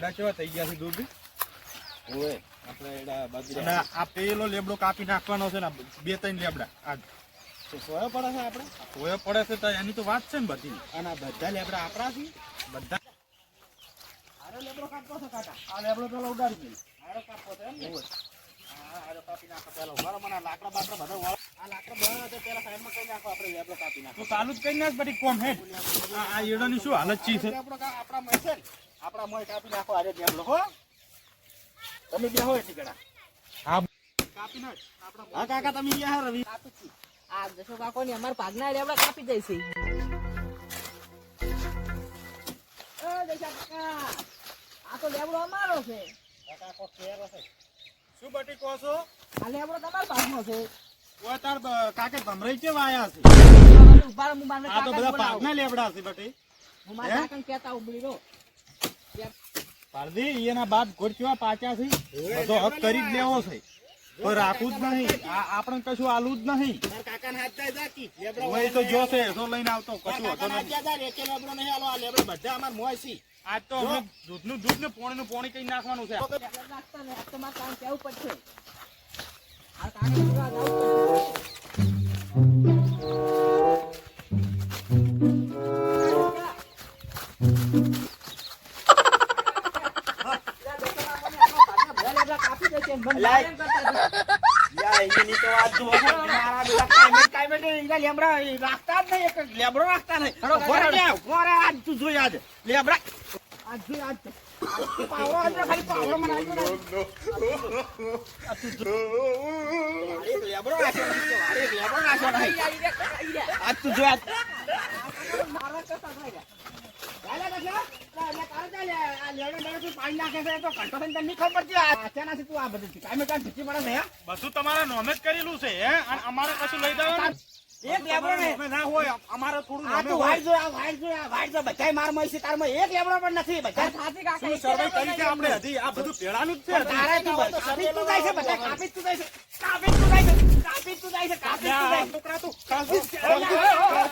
કેવા થઈ ગયા છે દૂધ? ઓય આપણે એડા બાજરી. આ પેલો લેબડો કાપી નાખવાનો છે ને બે ત્રણ લેબડા આ તો સોયો પડે છે આપણે? સોયો પડે છે તો એની તો વાત છે ને બધી. અને બધા લેબડા આપણા છે? બધા. આરો લેબડો કાપતો છે કાકા? આ લેબડો પેલો ઉડાડી દે. આરો કાપતો છે એમ હા આરો કાપી નાખો પેલો. મારો મને આ લાકડા બાકડા બધા વાળ. આ લાકડા બધા તો પેલા સાઈડમાં કરી નાખો આપણે લેબડો કાપી નાખો. તું ચાલુ જ કરી નાખ બધી કોમ હેડ આ આ એડાની શું હાલત ચી છે? આપણા ને? આપણા મોય કાપી નાખો આરે જેમ હો. તમે બે હોય ટીકડા હા. કાપી નાખ. આપણા હા કાકા તમે ગયા રવિ. કાપી છી આ જશો કાકો ની અમાર ભાગના લેવડા કાપી દઈશે એ દશા કાકા. આ તો લેવડો અમારો છે. કાકા કો કેરો છે. શું બટી કહો છો? આ લેવડો તમારા ભાગનો છે. ઓય તાર કાકે ભમરાઈ કે વાયા છે? ઊભા હું મારા આ તો બધા ભાગના લેબડા છે. બટી. હું મારા? કાકાને કહેતા ઊભી રહો. પારધી એના બાપ ગોળ પાછા છે. બધો હક કરી જ લેવો છે. તો રાખવું જ નહીં. આ આપણે કશું આલું જ નહીં. મારા કાકાને હાથ જાય જાકી લેબડો હોય તો જોશે તો લઈને આવતો કશું હતો નહીં બધા અમાર મોય છે આજ તો અમે દૂધનું દૂધ ને પોણીનું પોણી કઈ નાખવાનું છે? લેવડા નાખતા ને, આ તો મારે કામ જવું પડશે. ઊભો રાખતા આજ તું જોઈ આજ લેબડા. આજ તું જો. બધું. ને તમારા નોમે જ કરેલું છે હે? અને અમારે કશું લઈ દેવાનું એક લેબડો. નોમે ના હોય અમારે થોડું આ તું વાઈટ જો, આ વાઈટ જો, આ વાઈટ જો, બધાય માર મય છે, તારમાં એક લેબડો પણ નથી, બધા સાચી કાકા, સર્વે કરી છે આપણે? હજી આ બધું પેડાનું જ છે. તારે તું કાપી તું જાય છે, બધા કાપી તું જાય છે, કાપી તું જાય છે, કાપી તું જાય છે, કાપી તું જાય છે. છોકરા તું કાપી.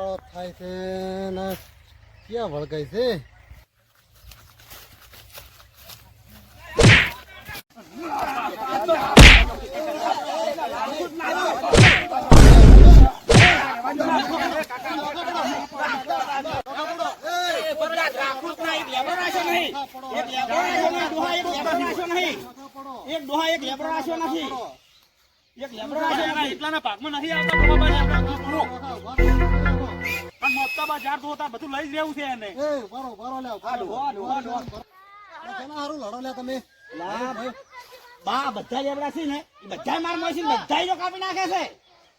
શેનો થાય છે ને ક્યાં વળગાય છે. એક ડોહા એક લેબડો રાખ્યો નથી એક લેબડો રાખ્યો નથી. એટલાના ભાગમાં નથી આવતા બાબા આપણે પૂરો. પણ મોટા ઝાડ તો બધું લઈ જ રહેવું છે એને એ વારો વારો લે વારો ડોહા, ડોહા, ડોહા. હારું લડો લે તમે લા, ભાઈ. બા બધા લેબડા છે ને એ બધા માર મોય બધા જો કાપી નાખે છે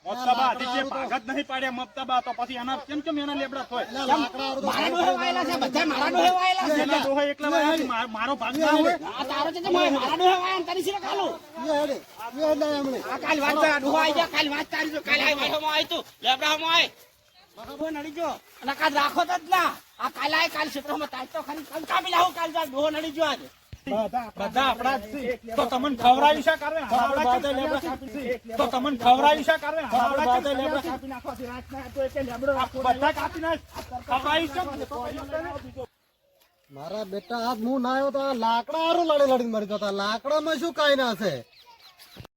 મોટાબા હજી જે નહીં પાડ્યા મોટાબા તો પછી એના કેમ કેમ એના લેબડા થાય એટલે લાકડા હારું તો મારા ડોહે વાયેલા છે બધા મારા ડોહે વાયેલા છે એના ડોહા એકલા વાળા મારો ભાગ ના હોય આ તારો છે મારા ડોહે વાયા તારી છે કાલું એ હેડે એ હેડે એમણે આ કાલ વાત ડોહા આઈ ગયા કાલ વાત તારી જો કાલ આઈ વાયો માં આઈ તું લેબડા માં આઈ મગા નડી જો. અને કાલ રાખો તો જ ના. આ કાલ કાલ ક્ષેત્રમાં તાજ તો ખાલી કાલ લાવો કાલ જા ડોહો નડી જો આજ. બધા આપણા જ તો તમને ખવડાવી શા કરે આપણા કેમ લેબડા કાપી છે? તો તમને ખવડાવી શા કરે આપણા કેમ લેબડા કાપી નાખો છે રાત ના તો એટલે લેબડો રાખો બધા કાપી નાખ મારા બેટા આજ હું ના આવ્યો તો આ લાકડા હારું લડી મરી જતા. લાકડામાં શું કાંઈ ના છે